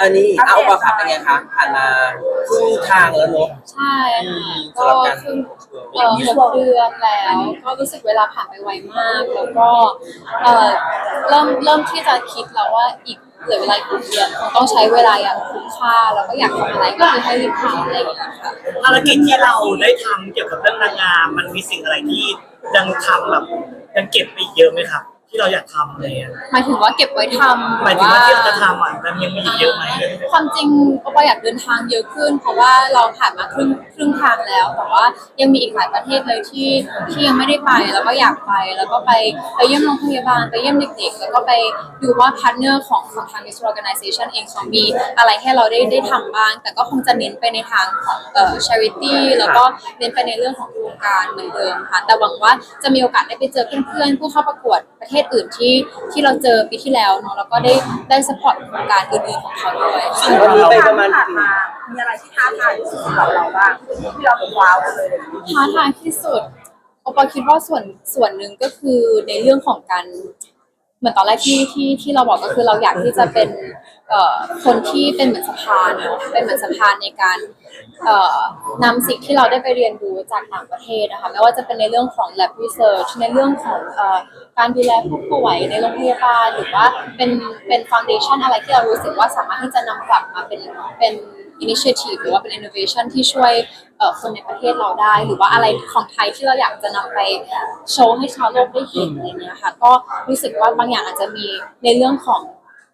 อันนี้เอาประคับเป็นไงคะผ่านมาครึ่งทางแล้วเนอะ ใช่อืค่ะมก็สำหรับการ คือเอ่อหกเดือนแล้ว ก็รู้สึกเวลาผ่านไปไวมาก แล้วก็เอ่อเริ่มเริ่มที่จะคิดแล้วว่าอีกเหลือเวลาอีกหกเดือนคงต้องใช้เวลาอย่างคุ้มค่าแล้วก็อยากทำอะไรก็คือให้รีบทำอะไรอย่างเงี้ยค่ะ ภารกิจที่เราได้ทำเกี่ยวกับเรื่องนางงามมันมีสิ่งอะไรที่ยังทำแบบยังเก็บไปอีกเยอะไหมครับ ที่เราอยากทำอะไรเงี้ยหมายถึงว่าเก็บไว้ทำหมายถึงว่าที่เราจะทำอะมันยังมีอีกเยอะไหมความจริงก็ปอยากเดินทางเยอะขึ้น เพราะว่าเราผ่านมาครึ่งครึ่งทางแล้ว แต่ว่ายังมีอีกหลายประเทศเลยที่ที่ยังไม่ได้ไปแล้วก็อยากไปแล้วก็ไปไปเยี่ยมโรงพยาบาลไปเยี่ยมเด็กๆ แล้วก็ไปดูว่าพาร์ทเนอร์ของของทาง Miss Organization เองเขามีอะไรให้เราได้ได้ทำบ้าง แต่ก็คงจะเน้นไปในทางของเอ่อ charity แล้วก็เน้นไปในเรื่องของโครงการเหมือนเดิมค่ะแต่หวังว่าจะมีโอกาสได้ไปเจอเพื่อนๆผู้เข้าประกวดประเทศอื่นที่ที่เราเจอปีที่แล้วเนาะแล้วก็ได้ได้สปอร์ตโครงการอื่นๆของเขาด้วยวันนี้ไปประมาณ ผ่านมามีอะไรที่ท้าทายที่สุดสำหรับเราบ้างที่เราแบบว้าวกันเลยท้าทายที่สุดโอปอคิดว่าส่วนส่วนหนึ่งก็คือในเรื่องของการเหมือนตอนแรกที่ที่ที่เราบอกก็คือเราอยากที่จะเป็น เอ่อคนที่เป็นเหมือนสะพานเนอะเป็นเหมือนสะพานในการเอ่อนำสิ่งที่เราได้ไปเรียนรู้จากต่างประเทศนะคะไม่ว่าจะเป็นในเรื่องของ lab research ในเรื่องของเอ่อการดูแลผู้ป่วยในโรงพยาบาลหรือว่าเป็นเป็น foundation อะไรที่เรารู้สึกว่าสามารถที่จะนำกลับมาเป็นเป็น initiative หรือว่าเป็น innovation ที่ช่วยเอ่อคนในประเทศเราได้ หรือว่าอะไรของไทยที่เราอยากจะนำไปโชว์ให้ชาวโลกได้เห็นอะไรเงี้ยค่ะก็รู้สึกว่าบางอย่างอาจจะมีในเรื่องของ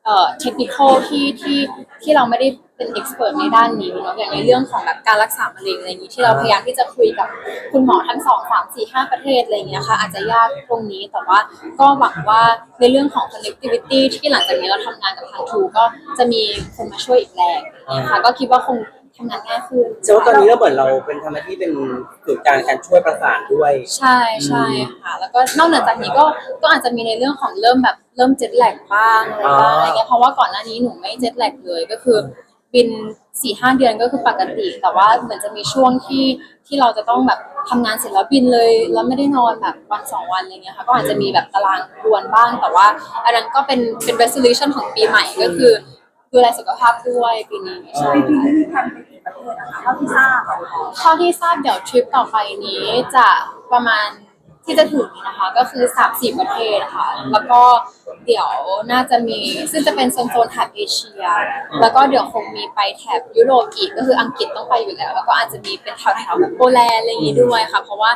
เอ่อเทคนิคที่ที่ที่เราไม่ได้เป็น expert ในด้านนี้เนาะอย่างในเรื่องของแบบการรักษามะเร็งอะไรอย่างนี้ที่เราพยายามที่จะคุยกับคุณหมอทั้งสองสามสี่ห้าประเทศอะไรอย่างเงี้ยค่ะอาจจะยากตรงนี้แต่ว่าก็หวังว่าในเรื่องของ connectivity ที่หลังจากนี้เราทำงานกับทางทูก็จะมีคนมาช่วยอีกแรงนะคะก็คิดว่าคงทำงานง่ายขึ้นเชื่อว่าตอนนี้เราเหมือนเราเป็นทำหน้าที่เป็นศูนย์กลางการช่วยประสานด้วย ใช่ใช่ค่ะ แล้วก็นอกเหนือจากนี้ก็ก็อาจจะมีในเรื่องของเริ่มแบบเริ่มเจ็ตแลกบ้างอะไรบ้างอ่าอะไรเงี้ยเพราะว่าก่อนหน้านี้หนูไม่เจ็ตแลกเลยก็คือ บินสี่ห้าเดือนก็คือปกติ แต่ว่าเหมือนจะมีช่วงที่ที่เราจะต้องแบบทำงานเสร็จแล้วบินเลยแล้วไม่ได้นอนแบบวันสองวันอะไรเงี้ยค่ะก็อาจจะมีแบบตารางรวนบ้าง แต่ว่าอันนั้นก็เป็นเป็น resolution ของปีใหม่ก็คือดูแลสุขภาพด้วยปีนี้ใช่ ปีค่ะนี้มีแผนไปกี่ ประเทศนะคะเท่าที่ทราบอะเท่าที่ทราบเดี๋ยวทริปต่อไปนี้จะประมาณที่จะถึงนี้นะคะก็คือ3 4ประเทศนะคะแล้วก็เดี๋ยวน่าจะมีซึ่งจะเป็นโซนโซนแถบเอเชีย แล้วก็เดี๋ยวคงมีไปแถบยุโรปอีกก็คืออังกฤษต้องไปอยู่แล้ว แล้วก็อาจจะมีเป็นแถวแถวแบบโปแลนด์อะไรอย่างงี้ด้วยค่ะ เพราะว่า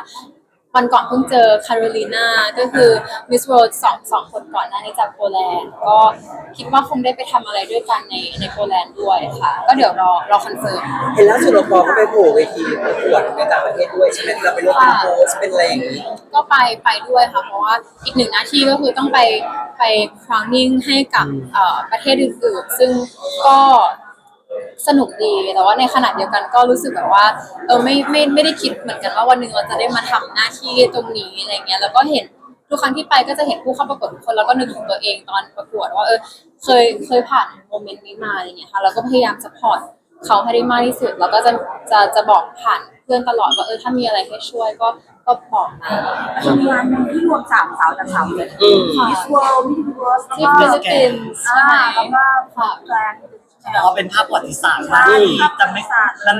วันก่อนเพิ่งเจอคาโรลีนา ก็คือมิสเวิลด์สองสองคนก่อนหน้านี้จากโปแลนด์ ก็คิดว่าคงได้ไปทำอะไรด้วยกันในในโปแลนด์ด้วยค่ะ ก็เดี๋ยวรอรอคอนเฟิร์ม เห็นล่าสุดเราปอก็ไปโผล่เวทีประกวดในต่างประเทศด้วยใช่ไหมเราไปร่วมเป็นโค้ชเป็นอะไรอย่างนี้ก็ไปไปด้วยค่ะ เพราะว่าอีกหนึ่งหน้าที่ก็คือต้องไปไป crowning ให้กับเอ่อประเทศอื่นๆ ซึ่งก็ สนุกดี แต่ว่าในขณะเดียวกันก็รู้สึกแบบว่า เออไม่ไม่ไม่ได้คิดเหมือนกันว่าวันหนึ่งเราจะได้มาทำหน้าที่ตรงนี้อะไรเงี้ย แล้วก็เห็นทุกครั้งที่ไปก็จะเห็นผู้เข้าประกวดทุกคนแล้วก็นึกถึงตัวเองตอนประกวดว่าเออเคยเคยผ่านโมเมนต์นี้มาอะไรเงี้ยค่ะแล้วก็พยายามสปอร์ตเขาให้ได้มากที่สุด แล้วก็จะจะจะบอกผ่านเพื่อนตลอดว่าเออถ้ามีอะไรให้ช่วยก็ก็บอกมาจะมีงานหนึ่งที่รวมสามสาวจากสามเลยอืมมิสเวิลด์มิสเวิร์สที่ฟิลิปปินส์ใช่อ่าไหมแล้วก็ค่ะแกรนด์ แต่ว่าเป็นภาพประวัติศาสตร์มากที่จะไม่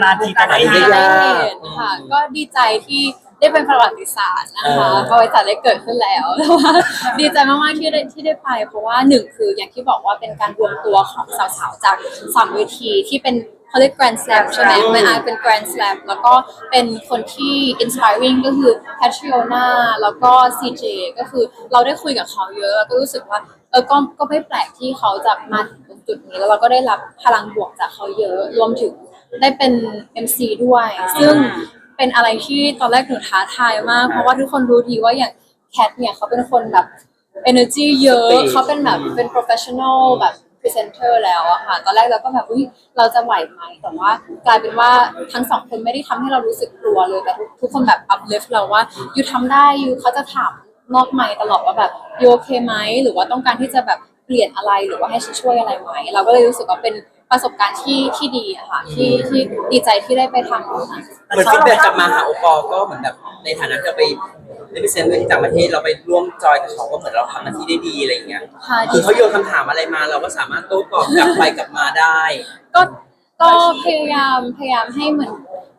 นานๆทีจะได้ได้เห็น ได้เห็นค่ะ ก็ดีใจที่ได้เป็นประวัติศาสตร์นะคะประวัติศาสตร์ได้เกิดขึ้นแล้วแต่ว่าดีใจมากๆที่ได้ที่ได้ไป เพราะว่าหนึ่งคืออย่างที่บอกว่าเป็นการรวมตัวของสาวๆจากสามเวทีที่เป็นเขาเรียก Grand Slam ใช่ไหมไม่อายเป็น Grand Slam แล้วก็เป็นคนที่ inspiring ก็คือ Patriona แล้วก็ CJ ก็คือเราได้คุยกับเขาเยอะแล้วก็รู้สึกว่า เออก็ก็ไม่แปลกที่เขาจะมาถึงตรงจุดนี้ แล้วเราก็ได้รับพลังบวกจากเขาเยอะรวมถึงได้เป็น MC ด้วย ซึ่งเป็นอะไรที่ตอนแรกหนูท้าทายมาก เพราะว่าทุกคนรู้ดีว่าอย่างแคทเนี่ยเขาเป็นคนแบบ energy เยอะ เขาเป็นแบบเป็น professional แบบ presenter แล้วอะค่ะ ตอนแรกเราก็แบบอุ้ยเราจะไหวไหม แต่ว่ากลายเป็นว่าทั้งสองคนไม่ได้ทำให้เรารู้สึกกลัวเลย แต่ทุกทุกคนแบบ uplift เราว่ายูทำได้ยูเขาจะถาม นอกไมค์ตลอดว่าแบบยูโอเคไหมหรือว่าต้องการที่จะแบบเปลี่ยนอะไรหรือว่าให้ฉันช่วยอะไรไหมเราก็เลยรู้สึกว่าเป็นประสบการณ์ที่ที่ดีอะค่ะที่ที่ดีใจที่ได้ไปทำตรงนั้นเหมือนฟีดแบ็กกลับมาหาโอปอก็เหมือนแบบในฐานะที่เราไปได้ไปเซ็นเวทีต่างประเทศเราไปร่วมจอยกับเขาก็เหมือนเราทำหน้าที่ได้ดีอะไรอย่างเงี้ยค่ะคือเขาโยนคำถามอะไรมา เราก็สามารถโต้ตอบกลับไปกลับมาได้ ก็ก็พยายามพยายามให้เหมือน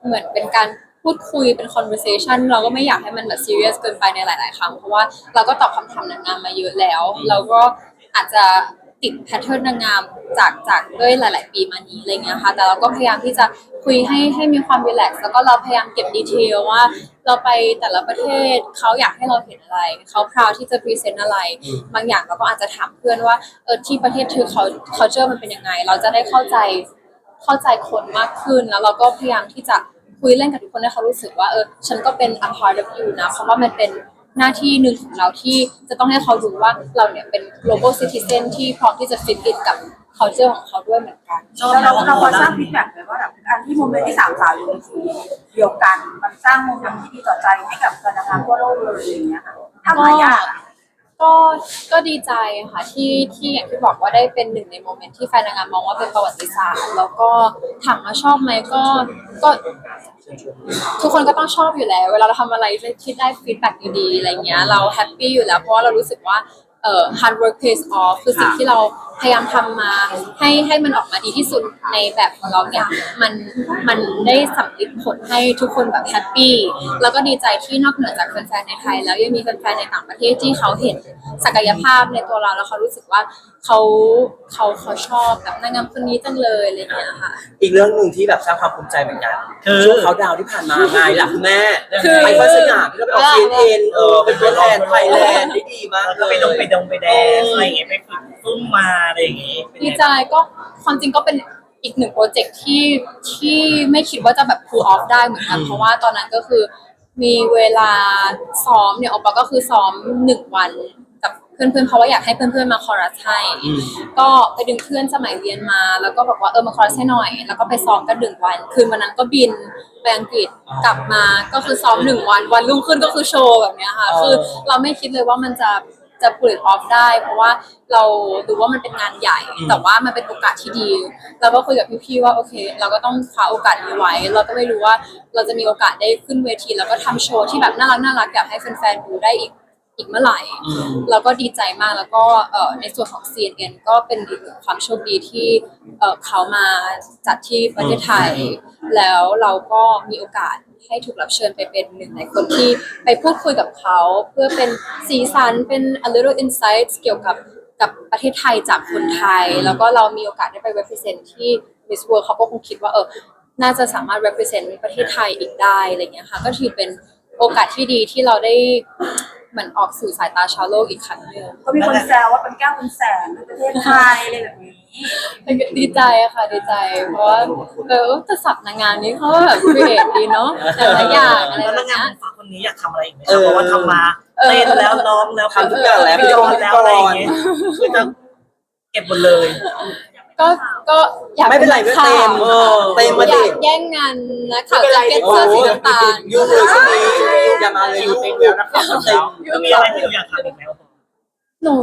เหมือนเป็นการ พูดคุยเป็น conversation เราก็ไม่อยากให้มันแบบ serious เกินไปในหลาย ๆ ครั้ง เพราะว่าเราก็ตอบคำถามนางงามมาเยอะแล้ว เราก็อาจจะติดแพทเทิร์นนางงามจากจากด้วยหลาย ๆ ปีมานี้อะไรเงี้ยค่ะ แต่เราก็พยายามที่จะคุยให้ให้มีความรีแลกซ์แล้วก็เราพยายามเก็บดีเทลว่า เราไปแต่ละประเทศเขาอยากให้เราเห็นอะไรเขาพราวที่จะพรีเซนต์อะไรอืมบางอย่างเราก็อาจจะถามเพื่อนว่าเออที่ประเทศเธอเขา culture มันเป็นยังไง เราจะได้เข้าใจเข้าใจคนมากขึ้นแล้วเราก็พยายามที่จะ คุยเล่นกับทุกคนให้เขารู้สึกว่าเออฉันก็เป็น a part of you นะ เพราะว่ามันเป็นหน้าที่หนึ่งของเราที่จะต้องให้เขารู้ว่าเราเนี่ยเป็น global citizen ที่พร้อมที่จะ fit in กับ culture ของเขาด้วยเหมือนกันเราเราเราพอสร้างฟีดแบ็กเลยว่าแบบการที่โมเมนต์ที่สามสาวอยู่ในทีเดียวกัน มันสร้างโมเมนต์ที่ดีต่อใจให้กับแฟนนางงามทั่วโลกเลยอย่างเงี้ยค่ะทำหลายอย่างอะ ก็ก็ดีใจค่ะที่ที่อย่างที่บอกว่าได้เป็นหนึ่งในโมเมนต์ที่แฟนนางงามมองว่าเป็นประวัติศาสตร์ แล้วก็ถามว่าชอบไหมก็ก็ทุกคนก็ต้องชอบอยู่แล้ว เวลาเราทำอะไรที่ได้ฟีดแบ็กดีๆอะไรเงี้ยเราแฮปปี้อยู่แล้วเพราะว่าเรารู้สึกว่าเอ่อ hard work pays off คือสิ่งที่เรา พยายามทำมาให้ให้มันออกมาดีที่สุดในแบบของเราเนี่ยมันมันได้สำลิดผลให้ทุกคนแบบแฮปปี้แล้วก็ดีใจที่นอกเหนือจากแฟนๆในไทย แล้วยังมีแฟนๆในต่างประเทศที่เขาเห็นศักยภาพในตัวเราแล้วเขารู้สึกว่าเขาเขาเขาชอบแบบนางงามคนนี้จังเลยอะไรอย่างเงี้ยค่ะ อีกเรื่องหนึ่งที่แบบสร้างความภูมิใจเหมือนกันคือช่วงเขาดาวน์ที่ผ่านมาไงล่ะคุณแม่คือไปพัสยามที่เราไปออก CNN เออเป็นตัวแทนไทยแลนด์ได้ดีมากแล้วเลก็ยไปดงไปดงไปแดนซ์อะไรอย่างเงี้ยไปฝึกซุ้มมาอะไรอย่างงี้เป็นดีไงใจก็ความจริงก็เป็นอีกหนึ่งโปรเจกต์ที่ที่ไม่คิดว่าจะแบบ pull off ได้เหมือนกันอืมเพราะว่าตอนนั้นก็คือมีเวลาซ้อมเนี่ยออกมาก็คือซ้อมหนึ่งวันกับเพื่อนๆเพราะว่าอยากให้เพื่อนๆมาคอรัสให้ อืม ก็ไปดึงเพื่อนสมัยเรียนมา แล้วก็บอกว่าเออมาคอรัสให้หน่อย แล้วก็ไปซ้อมกันหนึ่งวัน คืนวันนั้นก็บินไปอังกฤษกลับมาก็คือซ้อมหนึ่งวันวันรุ่งขึ้นก็คือโชว์แบบเนี้ยค่ะคือเราไม่คิดเลยว่ามันจะ จะปลิดออฟได้ เพราะว่าเราดูว่ามันเป็นงานใหญ่อืมแต่ว่ามันเป็นโอกาสที่ดี เราก็คุยกับพี่ๆว่าโอเค เราก็ต้องคว้าโอกาสนี้ไว้ เราก็ไม่รู้ว่าเราจะมีโอกาสได้ขึ้นเวที แล้วก็ทำโชว์ที่แบบน่ารักน่ารักอยากให้แฟนๆดูได้อีก อีกเมื่อไหร่อืมเราก็ดีใจมากแล้วก็เอ่อในส่วนของ CNN ก็เป็นอีกหนึ่งความโชคดีที่เอ่อเขามาจัดที่ประเทศไทย แล้วเราก็มีโอกาสให้ถูกรับเชิญไปเป็นหนึ่งในคนที่ไปพูดคุยกับเขาเพื่อเป็นสีสันเป็น a little insights เกี่ยวกับกับประเทศไทยจากคนไทย แล้วก็เรามีโอกาสได้ไป represent ที่ Miss World เขาก็คงคิดว่าเออน่าจะสามารถ represent ประเทศไทยอีกได้อะไรเงี้ยค่ะ ก็ถือเป็นโอกาสที่ดีที่เราได้ เหมือนออกสู่สายตาชาวโลกอีกครั้งหนึ่งก็มีคนแซวว่าเป็นแก้วเป็นแสนในประเทศไทยอะไรแบบนี้ดีใจอะค่ะดีใจ เพราะว่าเออแต่สับนางงานนี้เขาก็แบบครีเอทดีเนาะแต่ละอย่างอะไรแล้วแบนับกงาเนี้นยฟ้าคนนี้อยากทำอะไรอีกไหมเอครับอเพราะว่าทำมาเออ เต้นแล้วร้องแล้วทำทุกอย่างแล้วพิธีกรแล้วอะไรอย่างเงี้ยคือจะเก็บหมดเลย ก็ก็อยากไม่เป็นไรไม่เต็มเออเต็มมาอดิยากแย่งงานนะข่าวไม่เป็นไรแจ็คเก็ตเสื้อสีน้ำตาลยุ่งเลยช่วงนี้อย่ามาเลยยุ่งเต็มแล้วนะครับเต็มก็มีอะไรที่เราอยากทำอีกแล้วหนู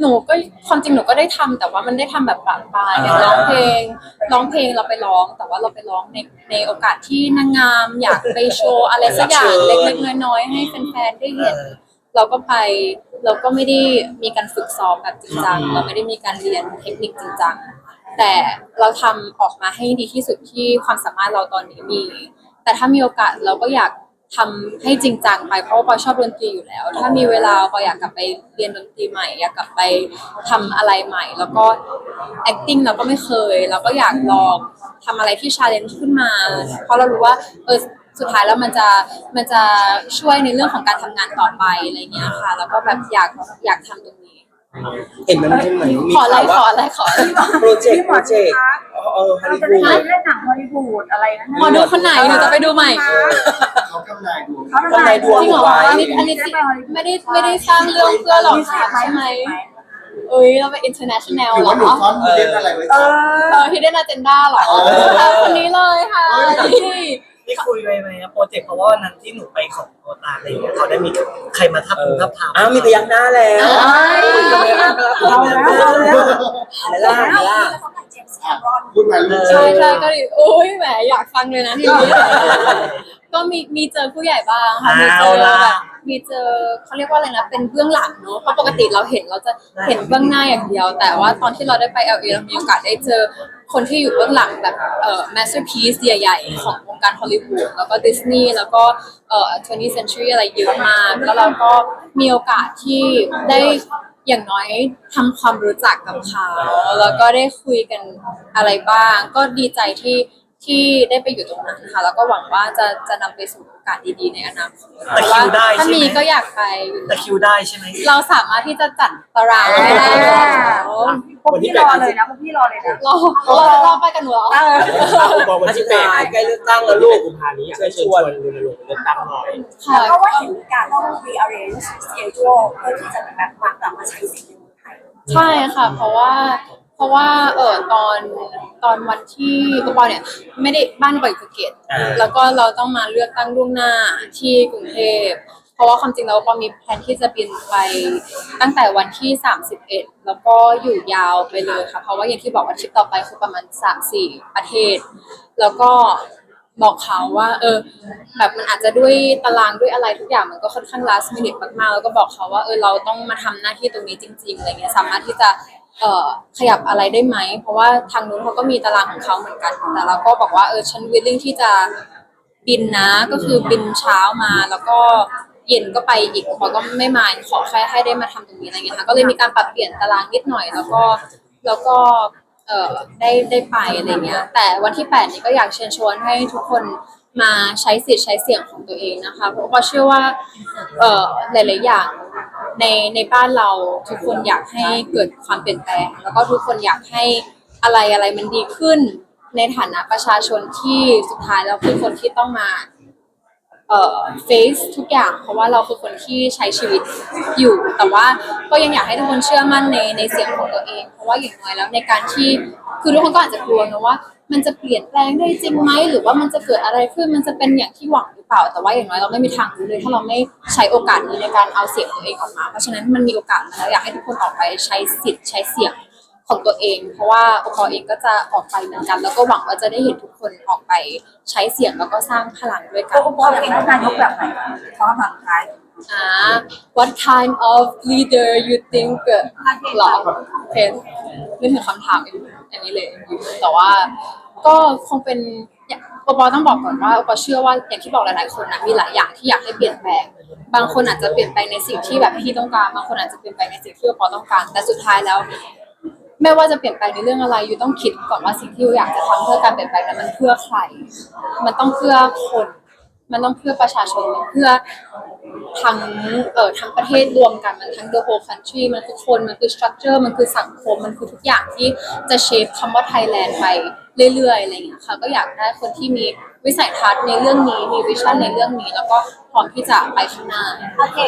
หนูก็ความจริงหนูก็ได้ทำแต่ว่ามันได้ทำแบบปรับปรายอย่างอ่าร้องเพลงร้องเพลงเราไปร้อง แต่ว่าเราไปร้องในในโอกาสที่นางงาม อยากไปโชว์อะไรสักอย่างเล็กๆน้อยๆให้แฟนๆได้เห็นเราก็ไปเราก็ไม่ได้มีการฝึกซ้อมแบบจริงจังเราไม่ได้มีการเรียนเทคนิคจริงจัง แต่เราทำออกมาให้ดีที่สุดที่ความสามารถเราตอนนี้มี แต่ถ้ามีโอกาสเราก็อยากทำให้จริงจังไปเพราะว่าปอยชอบดนตรีอยู่แล้ว ถ้ามีเวลาปอยอยากกลับไปเรียนดนตรีใหม่ อยากกลับไปทำอะไรใหม่ แล้วก็ acting เราก็ไม่เคย เราก็อยากลองทำอะไรที่ challenge ขึ้นมา เพราะเรารู้ว่าเออสุดท้ายแล้วมันจะมันจะช่วยในเรื่องของการทำงานต่อไปอะไรเงี้ยค่ะ แล้วก็แบบอยากอยากทำตรงนี้ เห็นมันเหมือนมีขออะไรข่าวขอว่าอะไรขออะไรโปรเจกต์โปรเจกต์เออฮอลเราลีจะวูได้ดเล่นหนังฮอลลีวูดอะไรนะหมอดูคนไหนหนูจะไปดูใหม่ เขาทำนายดวงเขาทำนายดวงจริงเหรออันนี้อันนี้สิไม่ได้ไม่ได้สร้างเรื่องเพื่อหลอกขายใช่ไหมเอ้ยเราเป็น international หรือเหรว่าหนูอซ่อนเล่นอะไรไว้เอจ้ะเอออ hidden agenda เหรอเออค่ะคนนี้เลยค่ะเออนี่นี่คุยไปไหมครับโปรเจกต์เพราะว่าวันนั้นที่หนูไปของโอตาอะไรอย่างเงี้ยเขาได้มีใครมาทับทามทับทามอ้าวมีพยักหน้าแล้วเอาแล้วเอาแล้วอะไรล่ะอะไรล่ะพูดมาลูก ใช่ใช่ก็ดิโอ้ยแหมอยากฟังเลยนะทีนี้ก็มีมีเจอผู้ใหญ่บ้างค่ะมีเจอแบบ มีเจอเขาเรียกว่าอะไรนะเป็นเบื้องหลังเนอะเพราะปกติเราเห็นเราจะเห็นเบื้องหน้าอย่างเดียว แต่ว่าตอนที่เราได้ไป LA เรามีโอกาสได้เจอคนที่อยู่เบื้องหลังแบบเอ่อ masterpiece ใหญ่ๆ ของวงการฮอลลีวูดแล้วก็ดิสนีย์แล้วก็เอ่อ 20th century อะไรเยอะมากแล้วเราก็มีโอกาสที่ได้อย่างน้อยทำความรู้จักกับเขาแล้วก็ได้คุยกันอะไรบ้าง ก็ดีใจที่ ที่ได้ไปอยู่ตรงนั้นค่ะแล้วก็หวังว่าจะจะนำไปสู่โอกาสดีๆในอนาคตแต่คิวได้ถ้าใช่ไหมมีก็อยากไปอยู่แต่คิวได้ใช่ไหม เราสามารถที่จะจัดตารางไว้ได้แล้วพวกพี่รอเลยนะพวกพี่รอเลยนะรอรอรอไปกันหนูเหรอบอกวันที่แปดใกล้เลือกตั้งแล้วลูกกุมภานี้อยากให้เชิญชวนรณรงค์เลือกตั้งหน่อย ค่ะเพราะว่าเห็นมีการต้อง rearrange schedule เพื่อที่จะแบบมากลับมาใช้สิทธิ์ในเมืองไทย ใช่ค่ะ เพราะว่าเพ ราะว่าเออตอนตอนวันที่กปอเนี่ย ไม่ได้บ้านปอยภูเก็ตอ่า แล้วก็เราต้องมาเลือกตั้งล่วงหน้าที่กรุงเทพเพราะว่าความจริงแล้วปอมีแผนที่จะบินไปตั้งแต่วันที่ 31 แล้วก็อยู่ยาวไปเลยค่ะ เพราะว่าอย่างที่บอกว่าทริปต่อไปคือประมาณ 3-4 ประเทศ แล้วก็บอกเขาว่า เออ แบบมันอาจจะด้วยตารางด้วยอะไรทุกอย่างมันก็ค่อนข้าง last minute มากๆ แล้วก็บอกเขาว่าเออเราต้องมาทำหน้าที่ตรงนี้จริงๆอะไรเงี้ยสามารถที่จะ เอ่อขยับอะไรได้ไหม เพราะว่าทางนู้นเขาก็มีตารางของเขาเหมือนกัน แต่เราก็บอกว่าเออฉัน willing ที่จะบินนะก็คือบินเช้ามาแล้วก็เย็นก็ไปอีกเขาก็ไม่มาขอแค่ให้ได้มาทำตรงนี้อะไรเงี้ยค่ะก็เลยมีการปรับเปลี่ยนตารางนิดหน่อย แล้วก็แล้วก็เอ่อได้ได้ไปอะไรเงี้ย แต่วันที่ 8 นี้ก็อยากเชิญชวนให้ทุกคนมาใช้สิทธิ์ใช้เสียงของตัวเองนะคะเพราะว่าเชื่อว่าเอ่อหลาย ๆ อย่าง ในในบ้านเราทุกคนอยากให้เกิดความเปลี่ยนแปลง แล้วก็ทุกคนอยากให้อะไรอะไรมันดีขึ้น ในฐานะประชาชนที่สุดท้ายแล้วคือคนที่ต้องมาเอ่อ face ทุกอย่าง เพราะว่าเราคือคนที่ใช้ชีวิตอยู่ แต่ว่าก็ยังอยากให้ทุกคนเชื่อมั่นในในเสียงของตัวเอง เพราะว่าอย่างน้อยแล้วในการที่คือทุกคนก็อาจจะกลัวนะว่า มันจะเปลี่ยนแปลงได้จริงไหมหรือว่ามันจะเกิดอะไรขึ้นมันจะเป็นอย่างที่หวังหรือเปล่า แต่ว่าอย่างน้อยเราไม่มีทางรู้เลย ถ้าเราไม่ใช้โอกาสนี้ในการเอาเสียงตัวเองออกมา เพราะฉะนั้นมันมีโอกาสแล้วอยากให้ทุกคนออกไปใช้สิทธิ์ใช้เสียงของตัวเอง เพราะว่าโอปอเองก็จะออกไปเหมือนกัน แล้วก็หวังว่าจะได้เห็นทุกคนออกไปใช้เสียงแล้วก็สร้างพลังด้วยกัตัวนคุณพ่ออยากได้นายกแบบไหนเพราะว่าบางท้าย what kind of leader you think หรอเพนนึกถึงคำถามอันนี้เลยแต่ว่าก็คงเป็นอย่างโอปอต้องบอกก่อนว่าปอเชื่อว่าอย่างที่บอกหลายๆคนนะมีหลายอย่างที่อยากให้เปลี่ยนแปลง บางคนอาจจะเปลี่ยนแปลงในสิ่งที่แบบพี่ต้องการ บางคนอาจจะเปลี่ยนแปลงในสิ่งที่ปอต้องการ แต่สุดท้ายแล้วไม่ว่าจะเปลี่ยนแปลงในเรื่องอะไรอยู่ต้องคิดก่อนว่าสิ่งที่อยู่อยากจะทำเพื่อการเปลี่ยนแปลงนั้นมันเพื่อใคร มันต้องเพื่อคน มันต้องเพื่อประชาชนมันเพื่อทั้งเอ่อทั้งประเทศรวมกันมันทั้ง the whole country มันคือคนมันคือ structure มันคือสังคมมันคือทุกอย่างที่จะเชฟคำว่า Thailand ไปเรื่อยๆอะไรอย่างเงี้ยค่ะก็อยากได้คนที่มีวิสัยทัศน์ในเรื่องนี้มีวิชั่นในเรื่องนี้ แล้วก็พร้อมที่จะไปข้างหน้าโอเค